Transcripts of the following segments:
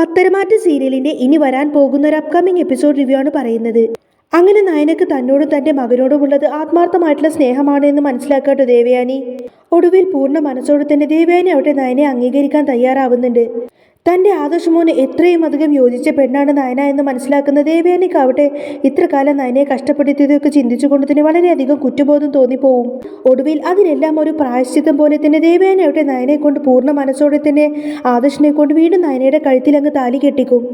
പത്തരമാറ്റ സീരിയലിന്റെ ഇനി വരാൻ പോകുന്ന ഒരു അപ്കമിംഗ് എപ്പിസോഡ് റിവ്യൂ ആണ് പറയുന്നത്. അങ്ങനെ നയനക്ക് തന്നോടും തന്റെ മകനോടുമുള്ളത് ആത്മാർത്ഥമായിട്ടുള്ള സ്നേഹമാണ് എന്ന് മനസ്സിലാക്കാട്ടോ ദേവയാനി. ഒടുവിൽ പൂർണ മനസ്സോടെ തന്നെ ദേവയാനി അവിടെ നയനെ അംഗീകരിക്കാൻ തയ്യാറാവുന്നുണ്ട്. തന്റെ ആദർശമോന് എത്രയും അധികം യോജിച്ച പെണ്ണാണ് നയന എന്ന് മനസ്സിലാക്കുന്ന ദേവയാനിക്കാവട്ടെ ഇത്ര കാലം നയനയെ കഷ്ടപ്പെടുത്തിയതൊക്കെ ചിന്തിച്ചുകൊണ്ട് തന്നെ വളരെയധികം കുറ്റബോധം തോന്നിപ്പോവും. ഒടുവിൽ അതിനെല്ലാം ഒരു പ്രായശ്ചിത്തം പോലെ തന്നെ ദേവയാനി അവിടെ നയനെ കൊണ്ട് പൂർണ മനസ്സോടെ തന്നെ ആദർശിനെ കൊണ്ട് വീണ്ടും നയനയുടെ കഴുത്തിലങ്ങ് താലി കെട്ടിക്കും.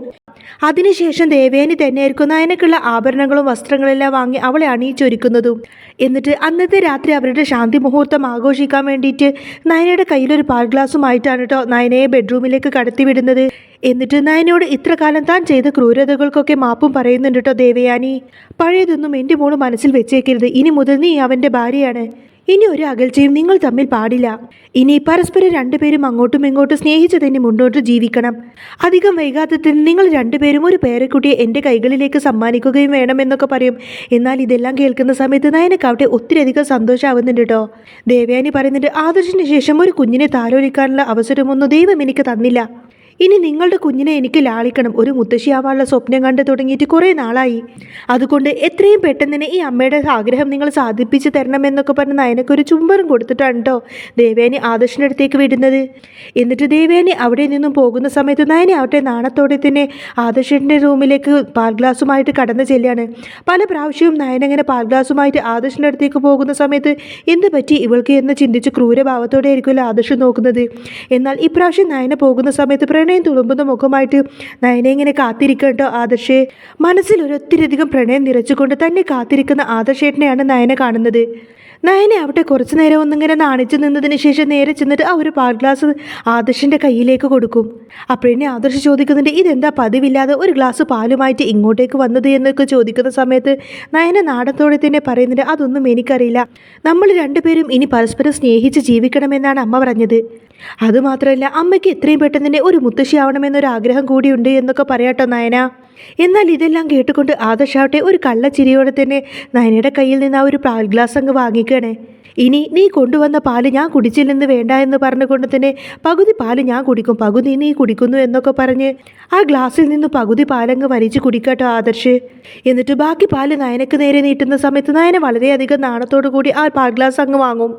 അതിനുശേഷം ദേവയാനി തന്നെയായിരിക്കും നയനക്കുള്ള ആഭരണങ്ങളും വസ്ത്രങ്ങളെല്ലാം വാങ്ങി അവളെ അണിയിച്ചൊരുക്കുന്നതും. എന്നിട്ട് അന്നത്തെ രാത്രി അവരുടെ ശാന്തി മുഹൂർത്തം ആഘോഷിക്കാൻ വേണ്ടിയിട്ട് നയനയുടെ കയ്യിലൊരു പാൽ ഗ്ലാസ്സുമായിട്ടാണ് കേട്ടോ നയനയെ ബെഡ്റൂമിലേക്ക് കടത്തിവിടുന്നത്. എന്നിട്ട് നയനയോട് ഇത്ര കാലം താൻ ചെയ്ത ക്രൂരതകൾക്കൊക്കെ മാപ്പും പറയുന്നുണ്ട് കേട്ടോ ദേവയാനി. പഴയതൊന്നും എന്റെ മോൾ മനസ്സിൽ വെച്ചേക്കരുത്. ഇനി മുതൽ നീ അവന്റെ ഭാര്യയാണ്. ഇനി ഒരു അകൽച്ചയും നിങ്ങൾ തമ്മിൽ പാടില്ല. ഇനി പരസ്പരം രണ്ടുപേരും അങ്ങോട്ടും ഇങ്ങോട്ടും സ്നേഹിച്ച് തന്നെ മുന്നോട്ട് ജീവിക്കണം. അധികം വൈകാതെ തന്നെ നിങ്ങൾ രണ്ടുപേരും ഒരു പേരക്കുട്ടിയെ എന്റെ കൈകളിലേക്ക് സമ്മാനിക്കുകയും വേണമെന്നൊക്കെ പറയും. എന്നാൽ ഇതെല്ലാം കേൾക്കുന്ന സമയത്ത് നയനക്കാവട്ടെ ഒത്തിരിയധികം സന്തോഷമാവുന്നുണ്ട് കേട്ടോ ദേവയാനി പറയുന്നുണ്ട് ആദർശിന് ശേഷം ഒരു കുഞ്ഞിനെ താലോലിക്കാനുള്ള അവസരമൊന്നും ദൈവം എനിക്ക് തന്നില്ല. ഇനി നിങ്ങളുടെ കുഞ്ഞിനെ എനിക്ക് ലാളിക്കണം. ഒരു മുത്തശ്ശിയാവാനുള്ള സ്വപ്നം കണ്ടു തുടങ്ങിയിട്ട് കുറേ നാളായി. അതുകൊണ്ട് എത്രയും പെട്ടെന്ന് തന്നെ ഈ അമ്മയുടെ ആഗ്രഹം നിങ്ങൾ സാധിപ്പിച്ച് തരണമെന്നൊക്കെ പറഞ്ഞ് നയനക്ക് ഒരു ചുംബനം കൊടുത്തിട്ടാണ് കേട്ടോ ദേവേനി ആദർശിന്റെ അടുത്തേക്ക് വിടുന്നത്. എന്നിട്ട് ദേവേനി അവിടെ നിന്നും പോകുന്ന സമയത്ത് നയനെ ആവട്ടെ നാണത്തോടെ തന്നെ ആദർശിന്റെ റൂമിലേക്ക് പാൽ ഗ്ലാസുമായിട്ട് കടന്നു ചെല്ലുകയാണ്. പല പ്രാവശ്യവും നയൻ അങ്ങനെ പാൽ ഗ്ലാസുമായിട്ട് ആദർശിന്റെ അടുത്തേക്ക് പോകുന്ന സമയത്ത് എന്ത് പറ്റി ഇവൾക്ക് എന്ന് ചിന്തിച്ച് ക്രൂരഭാവത്തോടെ ആയിരിക്കുമല്ലോ ആദർശം നോക്കുന്നത്. എന്നാൽ ഇപ്രാവശ്യം നയന പോകുന്ന സമയത്ത് പ്രണയം തുളുമ്പുന്ന മുഖമായിട്ട് നയനെ ഇങ്ങനെ കാത്തിരിക്കട്ടോ ആദർശേ. മനസ്സിൽ ഒരു ഒത്തിരിയധികം പ്രണയം നിറച്ചുകൊണ്ട് തന്നെ കാത്തിരിക്കുന്ന ആദർശേട്ടനെയാണ് നയന കാണുന്നത്. നയനെ അവിടെ കുറച്ച് നേരം ഒന്നിങ്ങനെ നാണിച്ചു നിന്നതിന് ശേഷം നേരെ ചെന്നിട്ട് ആ ഒരു പാൽ ഗ്ലാസ് ആദർശിന്റെ കയ്യിലേക്ക് കൊടുക്കും. അപ്പോഴെന്നെ ആദർശ് ചോദിക്കുന്നുണ്ട് ഇതെന്താ പതിവില്ലാതെ ഒരു ഗ്ലാസ് പാലുമായിട്ട് ഇങ്ങോട്ടേക്ക് വന്നത്? എന്നൊക്കെ ചോദിക്കുന്ന സമയത്ത് നയന നാടത്തോടെ തന്നെ പറയുന്നുണ്ട് അതൊന്നും എനിക്കറിയില്ല. നമ്മൾ രണ്ടുപേരും ഇനി പരസ്പരം സ്നേഹിച്ച് ജീവിക്കണമെന്നാണ് അമ്മ പറഞ്ഞത്. അതുമാത്രമല്ല അമ്മയ്ക്ക് എത്രയും പെട്ടെന്ന് തന്നെ ഒരു മുത്തശ്ശിയാവണമെന്നൊരു ആഗ്രഹം കൂടിയുണ്ട് എന്നൊക്കെ പറയാട്ടോ നയന. എന്നാൽ ഇതെല്ലാം കേട്ടുകൊണ്ട് ആദർശാവട്ടെ ഒരു കള്ളച്ചിരിയോടെ തന്നെ നയനയുടെ കയ്യിൽ നിന്ന് ആ ഒരു പാൽ ഗ്ലാസ് അങ്ങ് വാങ്ങിക്കണേ. ഇനി നീ കൊണ്ടുവന്ന പാൽ ഞാൻ കുടിച്ചില്ലെന്ന് വേണ്ട എന്ന് പറഞ്ഞുകൊണ്ട് തന്നെ പകുതി പാൽ ഞാൻ കുടിക്കും പകുതി നീ കുടിക്കുന്നു എന്നൊക്കെ പറഞ്ഞ് ആ ഗ്ലാസ്സിൽ നിന്ന് പകുതി പാലങ്ങ് വലിച്ചു കുടിക്കട്ടോ ആദർശ്. എന്നിട്ട് ബാക്കി പാൽ നയനക്ക് നേരെ നീട്ടുന്ന സമയത്ത് നയന വളരെയധികം നാണത്തോടു കൂടി ആ പാൽ ഗ്ലാസ് അങ്ങ് വാങ്ങും.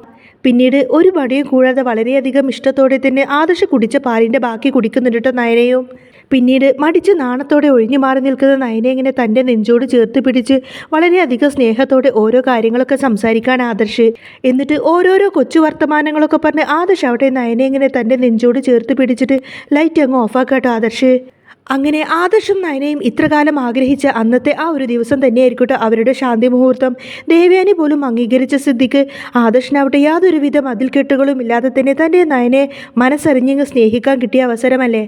പിന്നീട് ഒരു മടിയും കൂടാതെ വളരെയധികം ഇഷ്ടത്തോടെ തന്നെ ആദർശ് കുടിച്ച പാലിന്റെ ബാക്കി കുടിക്കുന്നുണ്ട് നയനയും. പിന്നീട് മടിച്ച് നാണത്തോടെ ഒഴിഞ്ഞു മാറി നിൽക്കുന്ന നയനെ ഇങ്ങനെ തന്റെ നെഞ്ചോട് ചേർത്ത് പിടിച്ച് വളരെയധികം സ്നേഹത്തോടെ ഓരോ കാര്യങ്ങളൊക്കെ സംസാരിക്കാൻ ആദർശ്. എന്നിട്ട് ഓരോരോ കൊച്ചു വർത്തമാനങ്ങളൊക്കെ പറഞ്ഞ് ആദർശ് അവിടെ നയനെ ഇങ്ങനെ തന്റെ നെഞ്ചോട് ചേർത്ത് പിടിച്ചിട്ട് ലൈറ്റ് അങ്ങ് ഓഫാക്കാട്ടോ ആദർശ്. അങ്ങനെ ആദർശും നയനയും ഇത്രകാലം ആഗ്രഹിച്ച അന്നത്തെ ആ ഒരു ദിവസം തന്നെയായിരിക്കട്ടെ അവരുടെ ശാന്തി മുഹൂർത്തം. ദേവയാനി പോലും അംഗീകരിച്ച സിദ്ധിക്ക് ആദർശനാവട്ടെ യാതൊരുവിധ മതിൽക്കെട്ടുകളും ഇല്ലാതെ തന്നെ തന്റെ നയനെ മനസ്സറിഞ്ഞങ്ങ് സ്നേഹിക്കാൻ കിട്ടിയ അവസരമല്ലേ?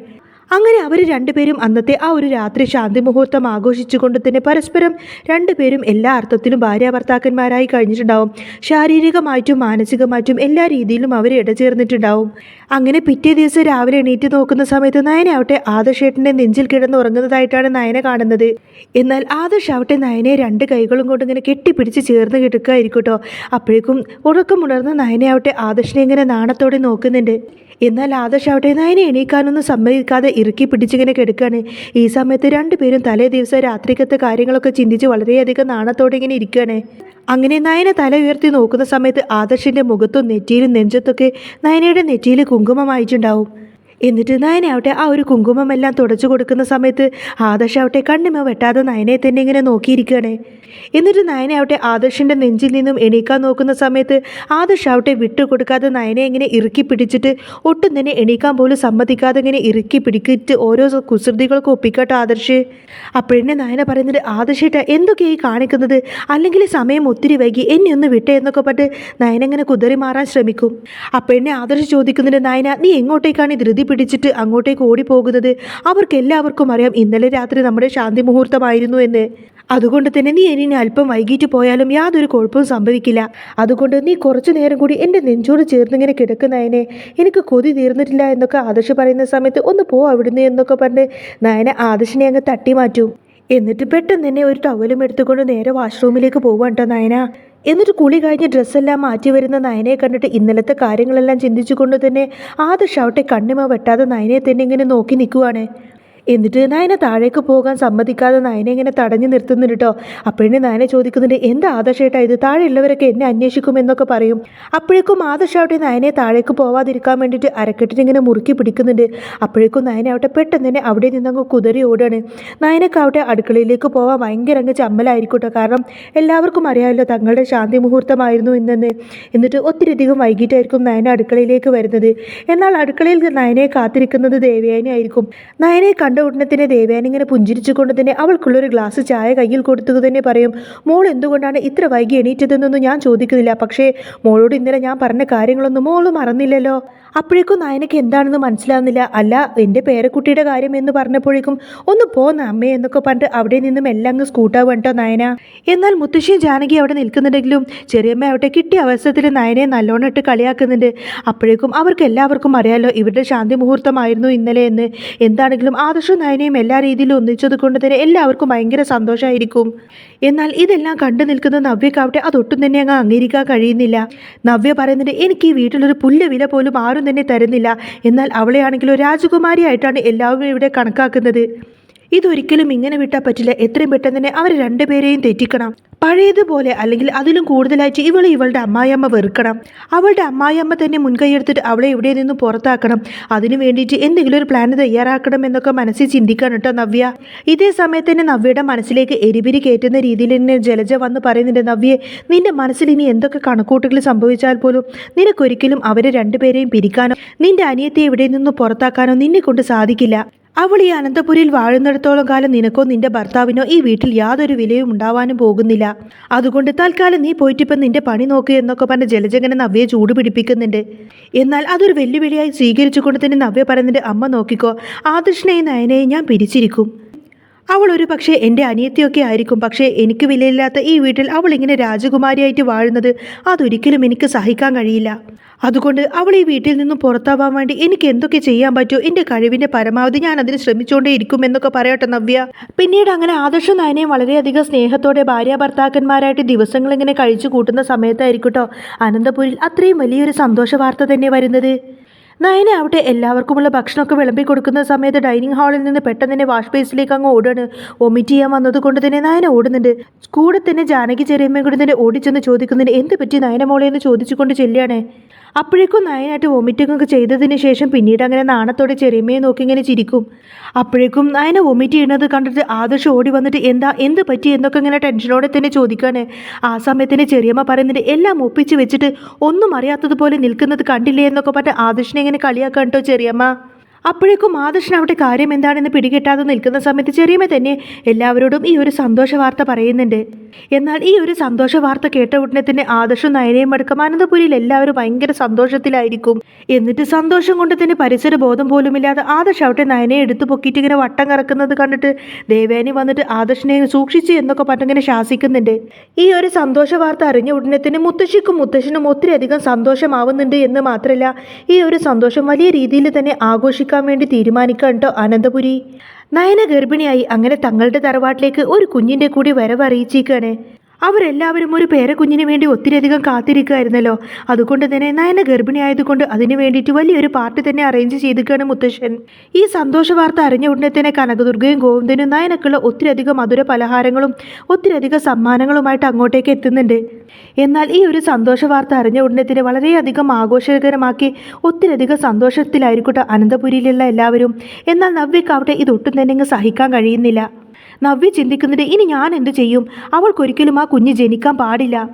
അങ്ങനെ അവർ രണ്ടുപേരും അന്നത്തെ ആ ഒരു രാത്രി ശാന്തി മുഹൂർത്തം ആഘോഷിച്ചുകൊണ്ട് തന്നെ പരസ്പരം രണ്ടുപേരും എല്ലാ അർത്ഥത്തിലും ഭാര്യ ഭർത്താക്കന്മാരായി കഴിഞ്ഞിട്ടുണ്ടാവും. ശാരീരികമായിട്ടും മാനസികമായിട്ടും എല്ലാ രീതിയിലും അവർ ഇടചേർന്നിട്ടുണ്ടാവും. അങ്ങനെ പിറ്റേ ദിവസം രാവിലെ എണീറ്റ് നോക്കുന്ന സമയത്ത് നയനാവട്ടെ ആദർശേട്ടന്റെ നെഞ്ചിൽ കിടന്ന് ഉറങ്ങുന്നതായിട്ടാണ് നയന കാണുന്നത്. എന്നാൽ ആദർശാവട്ടെ നയനെ രണ്ട് കൈകളും കൊണ്ട് ഇങ്ങനെ കെട്ടിപ്പിടിച്ച് ചേർന്ന് കിടക്കുകയായിരിക്കും കേട്ടോ. അപ്പോഴേക്കും ഉറക്കമുണർന്ന നയനയാവട്ടെ ആദർശനെ ഇങ്ങനെ നാണത്തോടെ നോക്കുന്നുണ്ട്. എന്നാൽ ആദർശ് ആദർശാവട്ടെ നയനെ എണീക്കാനൊന്നും സമ്മതിക്കാതെ ഇറുക്കി പിടിച്ചിങ്ങനെ കിടക്കുകയാണ് ഈ സമയത്ത് രണ്ടുപേരും തലേ ദിവസം രാത്രിക്കത്തെ കാര്യങ്ങളൊക്കെ ചിന്തിച്ച് വളരെയധികം നാണത്തോടെ ഇങ്ങനെ ഇരിക്കുകയാണ് അങ്ങനെ നയനെ തല ഉയർത്തി നോക്കുന്ന സമയത്ത് ആദർശിന്റെ മുഖത്തും നെറ്റിയിലും നെഞ്ചത്തൊക്കെ നയനയുടെ നെറ്റിയിൽ കുങ്കുമം കുങ്കുമമായിട്ടുണ്ടാവും എന്നിട്ട് നയനാവട്ടെ ആ ഒരു കുങ്കുമമെല്ലാം തുടച്ചു കൊടുക്കുന്ന സമയത്ത് ആദർശാവട്ടെ കണ്ണിമ വെട്ടാതെ നയനെ തന്നെ ഇങ്ങനെ നോക്കിയിരിക്കുകയാണ് എന്നിട്ട് നയനാവട്ടെ ആദർശിന്റെ നെഞ്ചിൽ നിന്നും എണീക്കാൻ നോക്കുന്ന സമയത്ത് ആദർശാവട്ടെ വിട്ടുകൊടുക്കാതെ നയനെ ഇങ്ങനെ ഇറുക്കി പിടിച്ചിട്ട് ഒട്ടും തന്നെ എണീക്കാൻ പോലും സമ്മതിക്കാതെ ഇങ്ങനെ ഇറുക്കി പിടിക്കിട്ട് ഓരോ കുസൃതികൾക്ക് ഒപ്പിക്കട്ടോ ആദർശ്. അപ്പോഴെന്നെ നയന പറയുന്നത് ആദർശേട്ട എന്തൊക്കെയായി കാണിക്കുന്നത്? അല്ലെങ്കിൽ സമയം ഒത്തിരി വൈകി എന്നെ ഒന്ന് വിട്ടേ എന്നൊക്കെ പറഞ്ഞ് നയന ഇങ്ങനെ കുതിറി മാറാൻ ശ്രമിക്കും. അപ്പോഴെന്നെ ആദർശ് ചോദിക്കുന്നുണ്ട് നയന നീ എങ്ങോട്ടേക്കാണ് ധൃതി പിടിച്ചിട്ട് അങ്ങോട്ടേക്ക് ഓടിപ്പോകുന്നത്? അവർക്ക് എല്ലാവർക്കും അറിയാം ഇന്നലെ രാത്രി നമ്മുടെ ശാന്തി മുഹൂർത്തമായിരുന്നു എന്ന്. അതുകൊണ്ട് തന്നെ നീ ഇനി അല്പം വൈകിട്ട് പോയാലും യാതൊരു കുഴപ്പവും സംഭവിക്കില്ല. അതുകൊണ്ട് നീ കുറച്ചു നേരം കൂടി എന്റെ നെഞ്ചോട് ചേർന്നിങ്ങനെ കിടക്കുന്നതിനെ എനിക്ക് കൊതി തീർന്നിട്ടില്ല എന്നൊക്കെ ആദർശ് പറയുന്ന സമയത്ത് ഒന്ന് പോ അവിടുന്ന് എന്നൊക്കെ പറഞ്ഞ് നയനെ ആദർശിനെ അങ്ങ് തട്ടി മാറ്റും. എന്നിട്ട് പെട്ടെന്ന് തന്നെ ഒരു ടവലും എടുത്തുകൊണ്ട് നേരെ വാഷ്റൂമിലേക്ക് പോവാൻ കേട്ടോ നയന. എന്നിട്ട് കുളി കഴിഞ്ഞ് ഡ്രസ്സെല്ലാം മാറ്റി വരുന്ന നയനയെ കണ്ടിട്ട് ഇന്നലത്തെ കാര്യങ്ങളെല്ലാം ചിന്തിച്ചുകൊണ്ട് തന്നെ ആദർശ് അവട്ടെ കണ്ണിമ വെട്ടാതെ നയനയെ തന്നെ ഇങ്ങനെ നോക്കി നിൽക്കുവാണ്. എന്നിട്ട് നയന താഴേക്ക് പോകാൻ സമ്മതിക്കാതെ നയനെ ഇങ്ങനെ തടഞ്ഞു നിർത്തുന്നുണ്ട് കേട്ടോ. അപ്പോഴേ നയനെ ചോദിക്കുന്നുണ്ട് എന്താ ആദർശേട്ടാ ഇത്? താഴെയുള്ളവരൊക്കെ എന്നെ അന്വേഷിക്കും എന്നൊക്കെ പറയും. അപ്പോഴേക്കും ആദർശാവട്ടെ നയനെ താഴേക്ക് പോവാതിരിക്കാൻ വേണ്ടിയിട്ട് അരക്കെട്ടിനിങ്ങനെ മുറുക്കി പിടിക്കുന്നുണ്ട്. അപ്പോഴേക്കും നയനാവട്ടെ പെട്ടെന്ന് തന്നെ അവിടെ നിന്നങ്ങ് കുതിരി ഓടുകയാണ്. നയനക്കാവട്ടെ അടുക്കളയിലേക്ക് പോവാൻ ഭയങ്കര അങ്ങ് ചമ്മലായിരിക്കട്ടോ കാരണം എല്ലാവർക്കും അറിയാമല്ലോ തങ്ങളുടെ ശാന്തി മുഹൂർത്തമായിരുന്നു ഇന്നെന്ന്. എന്നിട്ട് ഒത്തിരിയധികം വൈകിട്ടായിരിക്കും നയന അടുക്കളയിലേക്ക് വരുന്നത്. എന്നാൽ അടുക്കളയിൽ നയനെ കാത്തിരിക്കുന്നത് ദേവയാനി ആയിരിക്കും. നയനെ കണ്ട ഉടനെ തന്നെ ദേവയാനി ഇങ്ങനെ പുഞ്ചിരിച്ചുകൊണ്ട് തന്നെ അവൾക്കുള്ളൊരു ഗ്ലാസ് ചായ കയ്യിൽ കൊടുത്തു തന്നെ പറയും മോൾ എന്തുകൊണ്ടാണ് ഇത്ര വൈകി എണീറ്റതെന്നൊന്നും ഞാൻ ചോദിക്കുന്നില്ല. പക്ഷേ മോളോട് ഇന്നലെ ഞാൻ പറഞ്ഞ കാര്യങ്ങളൊന്നും മോൾ മറന്നില്ലല്ലോ. അപ്പോഴേക്കും നായനക്ക് എന്താണെന്ന് മനസ്സിലാവുന്നില്ല. അല്ല എന്റെ പേരക്കുട്ടിയുടെ കാര്യം എന്ന് പറഞ്ഞപ്പോഴേക്കും ഒന്ന് പോന്ന അമ്മേ എന്നൊക്കെ പറഞ്ഞിട്ട് അവിടെ നിന്നും എല്ലാം അങ്ങ് സ്കൂട്ടാവും കേട്ടോ നയന. എന്നാൽ മുത്തശ്ശിയും ജാനകി അവിടെ നിൽക്കുന്നുണ്ടെങ്കിലും ചെറിയമ്മ അവിടെ കിട്ടിയ അവസരത്തിൽ നയനെ നല്ലോണം ഇട്ട് കളിയാക്കുന്നുണ്ട്. അപ്പോഴേക്കും അവർക്ക് എല്ലാവർക്കും അറിയാലോ ഇവരുടെ ശാന്തി മുഹൂർത്തമായിരുന്നു ഇന്നലെ എന്ന്. എന്താണെങ്കിലും ആദർശവും നയനയും എല്ലാ രീതിയിലും ഒന്നിച്ചത് കൊണ്ട് തന്നെ എല്ലാവർക്കും ഭയങ്കര സന്തോഷമായിരിക്കും എന്നാൽ ഇതെല്ലാം കണ്ടു നിൽക്കുന്ന നവ്യക്കാവട്ടെ അതൊട്ടും തന്നെ അങ്ങ് അംഗീകരിക്കാൻ കഴിയുന്നില്ല. നവ്യ പറയുന്നുണ്ട് എനിക്ക് ഈ വീട്ടിലൊരു പുല്ല് വില പോലും ആരും തന്നെ തരുന്നില്ല. എന്നാൽ അവളെയാണെങ്കിലോ രാജകുമാരിയായിട്ടാണ് എല്ലാവരും ഇവിടെ കണക്കാക്കുന്നത്. ഇതൊരിക്കലും ഇങ്ങനെ വിട്ടാൽ പറ്റില്ല. എത്രയും പെട്ടെന്ന് തന്നെ അവർ രണ്ടുപേരെയും തെറ്റിക്കണം. പഴയതുപോലെ അല്ലെങ്കിൽ അതിലും കൂടുതലായിട്ട് ഇവൾ ഇവളുടെ അമ്മായിയമ്മ വെറുക്കണം. അവളുടെ അമ്മായിയമ്മ തന്നെ മുൻകൈയെടുത്തിട്ട് അവളെ ഇവിടെ നിന്ന് പുറത്താക്കണം? അതിനു വേണ്ടിയിട്ട് എന്തെങ്കിലും ഒരു പ്ലാൻ തയ്യാറാക്കണം എന്നൊക്കെ മനസ്സിൽ ചിന്തിക്കണം കേട്ടോ നവ്യ. ഇതേ സമയത്ത് തന്നെ നവ്യയുടെ മനസ്സിലേക്ക് എരിപിരി കയറ്റുന്ന രീതിയിൽ തന്നെ ജലജ വന്ന് പറയുന്നുണ്ട് നവ്യെ നിന്റെ മനസ്സിൽ ഇനി എന്തൊക്കെ കണക്കൂട്ടുകൾ സംഭവിച്ചാൽ പോലും നിനക്കൊരിക്കലും അവരെ രണ്ടുപേരെയും പിരിക്കാനോ നിന്റെ അനിയത്തെ ഇവിടെ നിന്ന് പുറത്താക്കാനോ നിന്നെ കൊണ്ട് സാധിക്കില്ല. അവൾ ഈ അനന്തപുരിയിൽ വാഴുന്നിടത്തോളം കാലം നിനക്കോ നിന്റെ ഭർത്താവിനോ ഈ വീട്ടിൽ യാതൊരു വിലയും ഉണ്ടാവാനും പോകുന്നില്ല. അതുകൊണ്ട് തൽക്കാലം നീ പോയിട്ടിപ്പം നിന്റെ പണി നോക്കുക എന്നൊക്കെ പറഞ്ഞ് ജലജങ്ങനെ നവ്യെ ചൂടുപിടിപ്പിക്കുന്നുണ്ട് എന്നാൽ അതൊരു വെല്ലുവിളിയായി സ്വീകരിച്ചുകൊണ്ട് തന്നെ നവ്യ പറയുന്നുണ്ട് അമ്മ നോക്കിക്കോ ആദർശനെയും നയനെയും ഞാൻ പിരിച്ചിരിക്കും. അവൾ ഒരു പക്ഷേ എന്റെ അനിയത്തിയൊക്കെ ആയിരിക്കും. പക്ഷേ എനിക്ക് വിലയില്ലാത്ത ഈ വീട്ടിൽ അവൾ ഇങ്ങനെ രാജകുമാരിയായിട്ട് വാഴുന്നത് അതൊരിക്കലും എനിക്ക് സഹിക്കാൻ കഴിയില്ല. അതുകൊണ്ട് അവൾ ഈ വീട്ടിൽ നിന്നും പുറത്താവാൻ വേണ്ടി എനിക്ക് എന്തൊക്കെ ചെയ്യാൻ പറ്റുമോ എന്റെ കഴിവിന്റെ പരമാവധി ഞാൻ അതിന് ശ്രമിച്ചുകൊണ്ടേ ഇരിക്കും എന്നൊക്കെ പറയട്ടെ നവ്യ. പിന്നീട് അങ്ങനെ ആദർശ നയനെയും വളരെയധികം സ്നേഹത്തോടെ ഭാര്യ ഭർത്താക്കന്മാരായിട്ട് ദിവസങ്ങൾ ഇങ്ങനെ കഴിച്ചു കൂട്ടുന്ന സമയത്തായിരിക്കും കേട്ടോ അനന്തപുരിൽ അത്രയും വലിയൊരു സന്തോഷ വാർത്ത തന്നെ വരുന്നത്. നയന അവിടെ എല്ലാവർക്കുമുള്ള ഭക്ഷണമൊക്കെ വിളമ്പി കൊടുക്കുന്ന സമയത്ത് ഡൈനിങ് ഹാളിൽ നിന്ന് പെട്ടെന്ന് തന്നെ വാഷ് ബേസിലേക്ക് അങ്ങ് ഓടുകയാണ്. വൊമിറ്റ് ചെയ്യാൻ വന്നത് കൊണ്ട് തന്നെ നയന ഓടുന്നുണ്ട്. കൂടെ തന്നെ ജാനകി ചെറിയമ്മയും കൂടി തന്നെ ഓടിച്ചെന്ന് ചോദിക്കുന്നുണ്ട്. എന്ത് പറ്റി നയന മോളെ എന്ന് ചോദിച്ചുകൊണ്ട് ചെല്ലുകയാണ്. അപ്പോഴേക്കും നയനായിട്ട് വൊമിറ്റിംഗ് ഒക്കെ ചെയ്തതിന് ശേഷം പിന്നീട് അങ്ങനെ നാണത്തോടെ ചെറിയമ്മയെ നോക്കി ഇങ്ങനെ ചിരിക്കും. അപ്പോഴേക്കും നയന വൊമിറ്റ് ചെയ്യുന്നത് കണ്ടിട്ട് ആദർശ് ഓടി വന്നിട്ട് എന്താ എന്ത് പറ്റി എന്നൊക്കെ ഇങ്ങനെ ടെൻഷനോടെ തന്നെ ചോദിക്കുകയാണ് ആ സമയത്തിന് ചെറിയമ്മ പറയുന്നുണ്ട് എല്ലാം ഒപ്പിച്ച് വെച്ചിട്ട് ഒന്നും അറിയാത്തതുപോലെ നിൽക്കുന്നത് കണ്ടില്ലേ എന്നൊക്കെ പറഞ്ഞ് ആദർശിനെ ഇങ്ങനെ കളിയാക്കാൻ കേട്ടോ ചെറിയമ്മ. അപ്പോഴേക്കും ആദർശൻ അവിടെ കാര്യം എന്താണെന്ന് പിടികിട്ടാതെ നിൽക്കുന്ന സമയത്ത് ചെറിയമ്മ തന്നെ എല്ലാവരോടും ഈ ഒരു സന്തോഷ വാർത്ത പറയുന്നുണ്ട്. എന്നാൽ ഈ ഒരു സന്തോഷ വാർത്ത കേട്ട ഉടനെ തന്നെ ആദർശം നയനയും അടക്കം അനന്തപുരിയിൽ എല്ലാവരും ഭയങ്കര സന്തോഷത്തിലായിരിക്കും. എന്നിട്ട് സന്തോഷം കൊണ്ട് തന്നെ പരിസര ബോധം പോലുമില്ലാതെ ആദർശ് അവിടെ നയനയെ എടുത്തു പൊക്കിയിട്ട് ഇങ്ങനെ വട്ടം കറക്കുന്നത് കണ്ടിട്ട് ദേവേനി വന്നിട്ട് ആദർശിനെ സൂക്ഷിച്ചു എന്നൊക്കെ പറഞ്ഞിങ്ങനെ ശാസിക്കുന്നുണ്ട്. ഈ ഒരു സന്തോഷ വാർത്ത അറിഞ്ഞ ഉടനെ തന്നെ മുത്തശ്ശിക്കും മുത്തശ്ശനും ഒത്തിരിയധികം സന്തോഷമാവുന്നുണ്ട് എന്ന് മാത്രമല്ല ഈ ഒരു സന്തോഷം വലിയ രീതിയിൽ തന്നെ ആഘോഷിക്കാൻ വേണ്ടി തീരുമാനിക്കാൻ കേട്ടോ അനന്തപുരി? നയന ഗർഭിണിയായി അങ്ങനെ തങ്ങളുടെ തറവാട്ടിലേക്ക് ഒരു കുഞ്ഞിന്റെ കൂടി വരവ് അറിയിച്ചിരിക്കുകയാണ് അവരെല്ലാവരും ഒരു പേരക്കുഞ്ഞിന് വേണ്ടി ഒത്തിരിയധികം കാത്തിരിക്കുമായിരുന്നല്ലോ അതുകൊണ്ട് തന്നെ നയന ഗർഭിണിയായതുകൊണ്ട് അതിനു വേണ്ടിയിട്ട് വലിയൊരു പാർട്ടി തന്നെ അറേഞ്ച് ചെയ്തിരിക്കുകയാണ് മുത്തശ്ശൻ. ഈ സന്തോഷ വാർത്ത അറിഞ്ഞ ഉടനെ തന്നെ കനകദുർഗയും ഗോവിന്ദനും നയനക്കുള്ള ഒത്തിരിയധികം മധുര പലഹാരങ്ങളും ഒത്തിരിയധികം സമ്മാനങ്ങളുമായിട്ട് അങ്ങോട്ടേക്ക് എത്തുന്നുണ്ട്. എന്നാൽ ഈ ഒരു സന്തോഷ വാർത്ത അറിഞ്ഞ ഉടനെ തന്നെ വളരെയധികം ആഘോഷകരമാക്കി ഒത്തിരിയധികം സന്തോഷത്തിലായിരിക്കട്ടെ അനന്തപുരിയിലുള്ള എല്ലാവരും. എന്നാൽ നവ്യക്കാവട്ടെ ഇതൊട്ടും തന്നെ സഹിക്കാൻ കഴിയുന്നില്ല. നവ്യ ചിന്തിക്കുന്നത് ഇനി ഞാൻ എന്ത് ചെയ്യും? അവൾക്കൊരിക്കലും ആ കുഞ്ഞ് ജനിക്കാൻ പാടില്ല.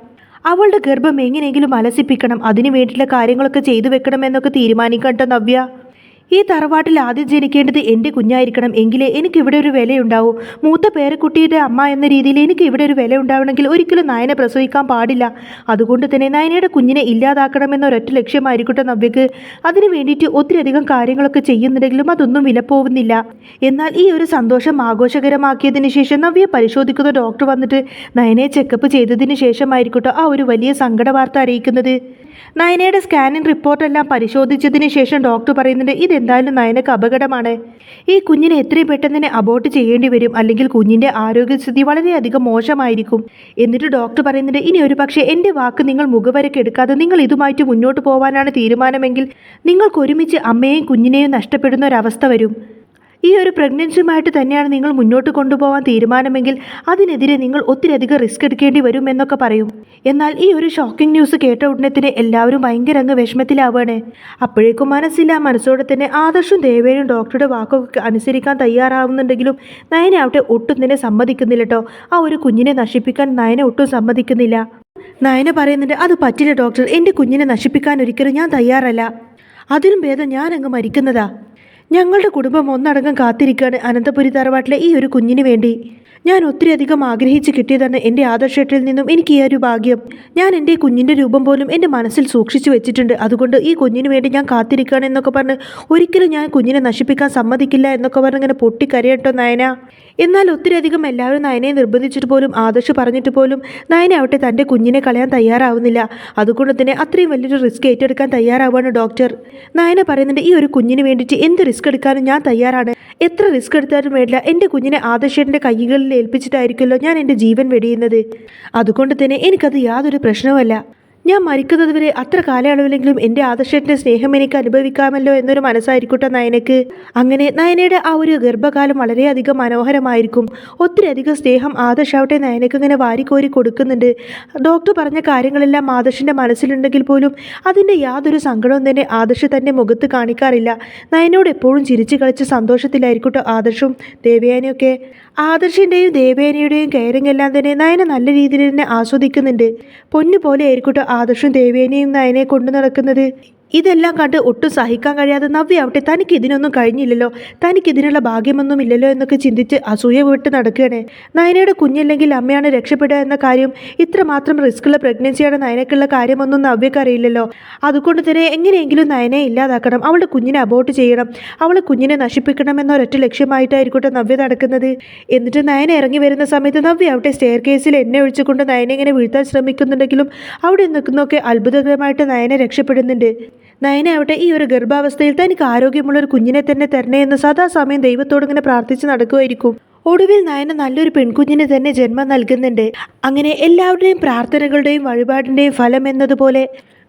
അവളുടെ ഗർഭം എങ്ങനെയെങ്കിലും അലസിപ്പിക്കണം. അതിനു വേണ്ടിയിട്ടുള്ള കാര്യങ്ങളൊക്കെ ചെയ്തു വെക്കണം എന്നൊക്കെ തീരുമാനിക്കട്ടോ നവ്യ. ഈ തറവാട്ടിൽ ആദ്യം ജനിക്കേണ്ടത് എന്റെ കുഞ്ഞായിരിക്കണം എങ്കിലേ എനിക്ക് ഇവിടെ ഒരു വിലയുണ്ടാവൂ. മൂത്ത പേരക്കുട്ടിയുടെ അമ്മ എന്ന രീതിയിൽ എനിക്ക് ഇവിടെ ഒരു വില ഉണ്ടാവണമെങ്കിൽ ഒരിക്കലും നയനെ പ്രസവിക്കാൻ പാടില്ല. അതുകൊണ്ട് തന്നെ നയനയുടെ കുഞ്ഞിനെ ഇല്ലാതാക്കണമെന്ന ഒരൊറ്റ ലക്ഷ്യമായിരിക്കട്ടെ നവ്യക്ക്. അതിനു വേണ്ടിയിട്ട് ഒത്തിരിയധികം കാര്യങ്ങളൊക്കെ ചെയ്യുന്നുണ്ടെങ്കിലും അതൊന്നും വിലപ്പോവുന്നില്ല. എന്നാൽ ഈ ഒരു സന്തോഷം ആഘോഷകരമാക്കിയതിന് ശേഷം നവ്യെ പരിശോധിക്കുന്ന ഡോക്ടർ വന്നിട്ട് നയനെ ചെക്കപ്പ് ചെയ്തതിന് ശേഷമായിരിക്കട്ടെ ആ ഒരു വലിയ സങ്കട വാർത്ത അറിയിക്കുന്നത്. നയനയുടെ സ്കാനിംഗ് റിപ്പോർട്ടെല്ലാം പരിശോധിച്ചതിന് ശേഷം ഡോക്ടർ പറയുന്നുണ്ട് ഇതെന്തായാലും നയനക്ക് അപകടമാണ്. ഈ കുഞ്ഞിനെ എത്രയും പെട്ടെന്ന് തന്നെ അബോർട്ട് ചെയ്യേണ്ടി വരും. അല്ലെങ്കിൽ കുഞ്ഞിന്റെ ആരോഗ്യസ്ഥിതി വളരെയധികം മോശമായിരിക്കും. എന്നിട്ട് ഡോക്ടർ പറയുന്നുണ്ട് ഇനി ഒരു പക്ഷേ എന്റെ വാക്ക് നിങ്ങൾ മുഖവരക്ക് എടുക്കാതെ നിങ്ങൾ ഇതുമായിട്ട് മുന്നോട്ട് പോകാനാണ് തീരുമാനമെങ്കിൽ നിങ്ങൾക്ക് ഒരുമിച്ച് അമ്മയെയും കുഞ്ഞിനെയും നഷ്ടപ്പെടുന്ന ഒരവസ്ഥ വരും. ഈ ഒരു പ്രഗ്നൻസിയുമായിട്ട് തന്നെയാണ് നിങ്ങൾ മുന്നോട്ട് കൊണ്ടുപോകാൻ തീരുമാനമെങ്കിൽ അതിനെതിരെ നിങ്ങൾ ഒത്തിരി ഒത്തിരിയധികം റിസ്ക് എടുക്കേണ്ടി വരും എന്നൊക്കെ പറയും. എന്നാൽ ഈ ഒരു ഷോക്കിംഗ് ന്യൂസ് കേട്ട ഉടനെ എല്ലാവരും ഭയങ്കര അങ്ങ് വിഷമത്തിലാവുകയാണ് അപ്പോഴേക്കും മനസ്സില്ല മനസ്സോടെ തന്നെ ആദർശും ദേവേനും ഡോക്ടറുടെ വാക്കൊക്കെ അനുസരിക്കാൻ തയ്യാറാവുന്നുണ്ടെങ്കിലും നയനെ അവിടെ ഒട്ടും തന്നെ സമ്മതിക്കുന്നില്ല കേട്ടോ. ആ ഒരു കുഞ്ഞിനെ നശിപ്പിക്കാൻ നയനെ ഒട്ടും സമ്മതിക്കുന്നില്ല. നയന പറയുന്നുണ്ട് അത് പറ്റില്ല ഡോക്ടർ എന്റെ കുഞ്ഞിനെ നശിപ്പിക്കാൻ ഒരിക്കലും ഞാൻ തയ്യാറല്ല. അതിലും ഭേദം ഞാൻ അങ്ങ് മരിക്കുന്നതാ. ഞങ്ങളുടെ കുടുംബം ഒന്നടങ്കം കാത്തിരിക്കുകയാണ് അനന്തപുരി തറവാട്ടിലെ ഈ ഒരു കുഞ്ഞിന് വേണ്ടി. ഞാൻ ഒത്തിരി അധികം ആഗ്രഹിച്ച് കിട്ടിയതാണ് എന്റെ ആദർശത്തിൽ നിന്നും എനിക്ക് ഈ ഒരു ഭാഗ്യം. ഞാൻ എന്റെ കുഞ്ഞിന്റെ രൂപം പോലും എന്റെ മനസ്സിൽ സൂക്ഷിച്ചു വെച്ചിട്ടുണ്ട്. അതുകൊണ്ട് ഈ കുഞ്ഞിന് വേണ്ടി ഞാൻ കാത്തിരിക്കുകയാണ് എന്നൊക്കെ പറഞ്ഞ് ഒരിക്കലും ഞാൻ കുഞ്ഞിനെ നശിപ്പിക്കാൻ സമ്മതിക്കില്ല എന്നൊക്കെ പറഞ്ഞ് ഇങ്ങനെ പൊട്ടിക്കരയട്ടോ നയന. എന്നാൽ ഒത്തിരി അധികം എല്ലാവരും നയനയെ നിർബന്ധിച്ചിട്ട് പോലും ആദർശ് പറഞ്ഞിട്ട് പോലും നയന ആവട്ടെ തന്റെ കുഞ്ഞിനെ കളയാൻ തയ്യാറാവുന്നില്ല. അതുകൊണ്ട് തന്നെ അത്രയും വലിയൊരു റിസ്ക് ഏറ്റെടുക്കാൻ തയ്യാറാവുകയാണ് ഡോക്ടർ. നയന പറയുന്നുണ്ട് ഈ ഒരു കുഞ്ഞിന് വേണ്ടിയിട്ട് എന്ത് റിസ്ക് എടുക്കാനും ഞാൻ തയ്യാറാണ്. എത്ര റിസ്ക് എടുത്താലും വേണ്ടില്ല. എന്റെ കുഞ്ഞിനെ ആദർശേട്ടന്റെ കൈകളിൽ ഏൽപ്പിച്ചിട്ടായിരിക്കുമല്ലോ ഞാൻ എന്റെ ജീവൻ വെടിയുന്നത്. അതുകൊണ്ട് തന്നെ എനിക്കത് യാതൊരു പ്രശ്നവുമല്ല. ഞാൻ മരിക്കുന്നത് വരെ അത്ര കാലയളവിലെങ്കിലും എന്റെ ആദർശത്തിന്റെ സ്നേഹം എനിക്ക് അനുഭവിക്കാമല്ലോ എന്നൊരു മനസ്സായിരിക്കട്ടെ നയനക്ക് അങ്ങനെ നയനയുടെ ആ ഒരു ഗർഭകാലം വളരെയധികം മനോഹരമായിരിക്കും. ഒത്തിരി അധികം സ്നേഹം ആദർശാവട്ടെ നയനക്ക് ഇങ്ങനെ വാരിക്കോരി കൊടുക്കുന്നുണ്ട്. ഡോക്ടർ പറഞ്ഞ കാര്യങ്ങളെല്ലാം ആദർശിന്റെ മനസ്സിലുണ്ടെങ്കിൽ പോലും അതിന്റെ യാതൊരു സങ്കടവും തന്നെ ആദർശ് തന്റെ മുഖത്ത് കാണിക്കാറില്ല. നയനോട് എപ്പോഴും ചിരിച്ചു കളിച്ച് സന്തോഷത്തിലായിരിക്കട്ടെ ആദർശും ദേവയാനിയൊക്കെ. ആദർശിന്റെയും ദേവേനയുടെയും കെയറിംഗ് എല്ലാം തന്നെ നയന നല്ല രീതിയിൽ തന്നെ ആസ്വദിക്കുന്നുണ്ട്. പൊന്നു പോലെ ആയിരിക്കട്ടെ ആദർശും ദേവേനയും നയനെ കൊണ്ടു നടക്കുന്നത് ഇതെല്ലാം കണ്ട് ഒട്ടും സഹിക്കാൻ കഴിയാതെ നവ്യാവട്ടെ തനിക്ക് ഇതിനൊന്നും കഴിഞ്ഞില്ലല്ലോ. തനിക്ക് ഇതിനുള്ള ഭാഗ്യമൊന്നും ഇല്ലല്ലോ എന്നൊക്കെ ചിന്തിച്ച് അസൂയ വിട്ട് നടക്കുകയാണ്. നയനയുടെ കുഞ്ഞില്ലെങ്കിൽ അമ്മയാണ് രക്ഷപ്പെടുക എന്ന കാര്യം ഇത്രമാത്രം റിസ്ക്കുള്ള പ്രഗ്നൻസിയാണ് നയനക്കുള്ള കാര്യമൊന്നും നവ്യക്ക് അറിയില്ലല്ലോ. അതുകൊണ്ട് തന്നെ എങ്ങനെയെങ്കിലും നയനെ ഇല്ലാതാക്കണം അവളുടെ കുഞ്ഞിനെ അബോട്ട് ചെയ്യണം അവളെ കുഞ്ഞിനെ നശിപ്പിക്കണം എന്ന ഒരൊറ്റ ലക്ഷ്യമായിട്ടായിരിക്കട്ടെ നവ്യ നടക്കുന്നത്. എന്നിട്ട് നയന ഇറങ്ങി വരുന്ന സമയത്ത് നവ്യ അവിടെ സ്റ്റെയർ കേസിൽ എന്നെ ഒഴിച്ചുകൊണ്ട് നയനെ ഇങ്ങനെ വീഴ്ത്താൻ ശ്രമിക്കുന്നുണ്ടെങ്കിലും അവിടെ നിൽക്കുന്നൊക്കെ അത്ഭുതകരമായിട്ട് നയനെ രക്ഷപ്പെടുന്നുണ്ട്. നയന ആവട്ടെ ഈ ഒരു ഗർഭാവസ്ഥയിൽ തനിക്ക് ആരോഗ്യമുള്ള ഒരു കുഞ്ഞിനെ തന്നെ തരണേ എന്ന് സദാസമയം ദൈവത്തോട് ഇങ്ങനെ പ്രാർത്ഥിച്ച് നടക്കുമായിരിക്കും. ഒടുവിൽ നയന നല്ലൊരു പെൺകുഞ്ഞിന് തന്നെ ജന്മം നൽകുന്നുണ്ട്. അങ്ങനെ എല്ലാവരുടെയും പ്രാർത്ഥനകളുടെയും വഴിപാടിന്റെയും ഫലം എന്നതുപോലെ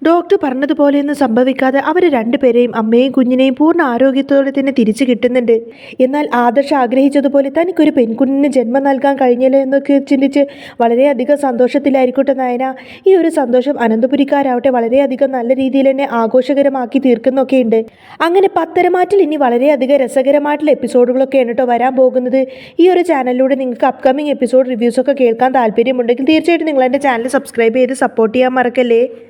ഡോക്ടർ പറഞ്ഞതുപോലെയൊന്നും സംഭവിക്കാതെ അവർ രണ്ടുപേരെയും അമ്മയും കുഞ്ഞിനെയും പൂർണ ആരോഗ്യത്തോടെ തന്നെ തിരിച്ചു കിട്ടുന്നുണ്ട്. എന്നാൽ ആദർശ ആഗ്രഹിച്ചതുപോലെ തനിക്കൊരു പെൺകുഞ്ഞിന് ജന്മം നൽകാൻ കഴിഞ്ഞല്ലോ എന്നൊക്കെ ചിന്തിച്ച് വളരെയധികം സന്തോഷത്തിലായിരിക്കട്ടെ നയന. ഈ ഒരു സന്തോഷം അനന്തപുരിക്കാരാവട്ടെ വളരെയധികം നല്ല രീതിയിൽ തന്നെ ആഘോഷകരമാക്കി തീർക്കുന്നൊക്കെയുണ്ട്. അങ്ങനെ പത്തരമാറ്റിൽ ഇനി വളരെയധികം രസകരമായിട്ടുള്ള എപ്പിസോഡുകളൊക്കെയാണ് കേട്ടോ വരാൻ പോകുന്നത്. ഈ ഒരു ചാനലിലൂടെ നിങ്ങൾക്ക് അപ്കമിങ് എപ്പിസോഡ് റിവ്യൂസൊക്കെ കേൾക്കാൻ താല്പര്യമുണ്ടെങ്കിൽ തീർച്ചയായിട്ടും നിങ്ങൾ എന്റെ ചാനൽ സബ്സ്ക്രൈബ് ചെയ്ത് സപ്പോർട്ട് ചെയ്യാൻ മറക്കല്ലേ?